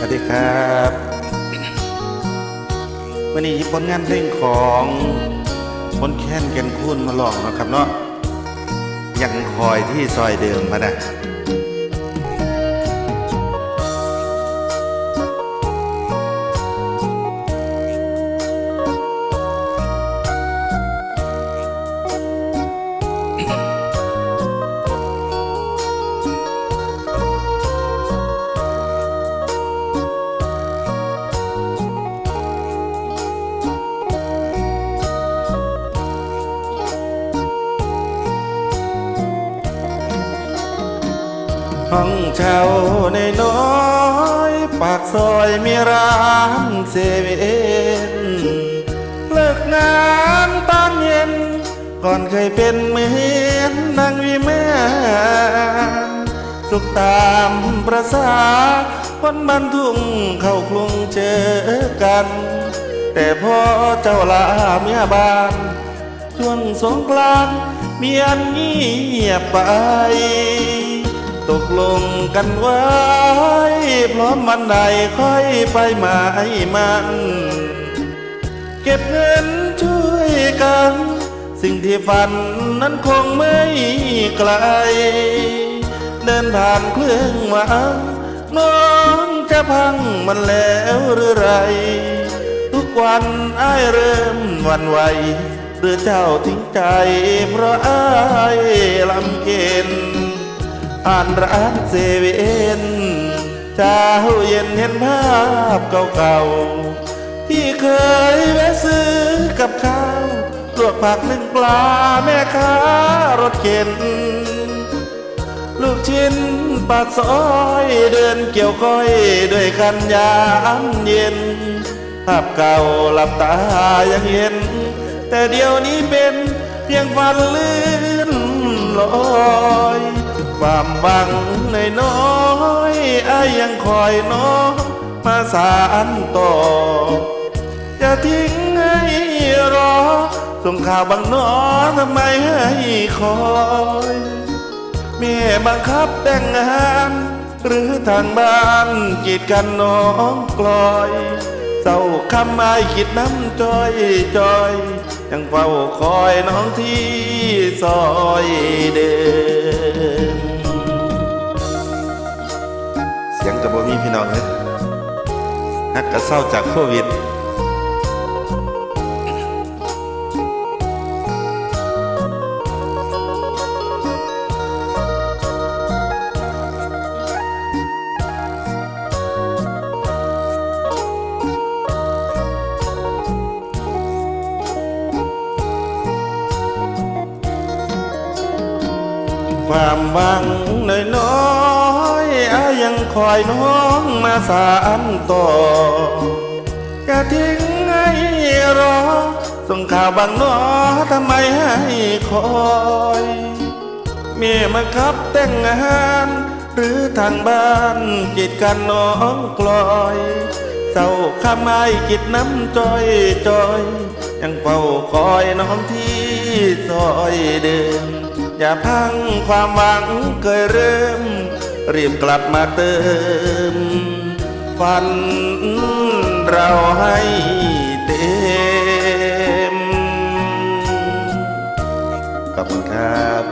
สวัสดีครับวันนี้ผลงานเพลงของคนแค้นแกนคูนมาลองนะครับเนาะยังคอยที่ซอยเดิมมานะ ห้องเช่าในน้อยปากซอยมีร้านเซเว่นเลิกงานตอนเย็น ก่อนเคยเป็นเหมือนนางวิมานสุขตามประสาคนบ้านทุ่งเข้ากรุงเจอกัน แต่พอเจ้าลาเมียบ้านช่วงสงกรานเมียนเงียบไป ตกลงกันไว้ พร้อมวันใดค่อยไปมายมัน เก็บเงินช่วยกัน สิ่งที่ฝันนั้นคงไม่ไกล เดินผ่านเครื่องหวังน้องจะพังมันแล้วหรือไร ทุกวันไอ้เริ่มวันไหวหรือเจ้าทิ้งใจเพราะไอ้ลำเค็น อ่านร้านเซเวนเช้าเย็นเห็นภาพเก่าๆ ที่เคยแวะซื้อกับข้าวลวกผักนึ่งปลาแม่ค้ารถเข็น ลูกชิ้นปาซอยเดินเกี่ยวก้อยด้วยกันยามเย็น ภาพเก่าหลับตายังเห็น แต่เดี๋ยวนี้เป็นเพียงฝันลื่นลอย ความหวังในน้อยๆอ้ยังคอยน้องมาสานต่อจะทิ้งให้รอ ส่งข่าวบางหนอทำไมให้คอยแม่บังคับแต่งงานหรือทางบ้านกีดกันน้องกลอยเศร้าคำไม้คิดน้ำจอยจอย ยังเฝ้าคอยน้องที่ซอยเดิม พี่น้องเลยฮักกะเศร้าจากโควิดความหวังน้อย ยังคอยน้องมาสานต่อจะทิ้งให้รอ ส่งข่าวบางนอทำไมให้คอยเมียมาครับแต่งงาน หรือทางบ้านกีดกันน้องกลอยเศร้าข้ามไม้กิดน้ำจอยจอย ยังเฝ้าคอยน้องที่ซอยเดิม อย่าพังความหวังเคยเริ่ม รีบกลับมาเติมฝันเราให้เต็มขอบคุณครับ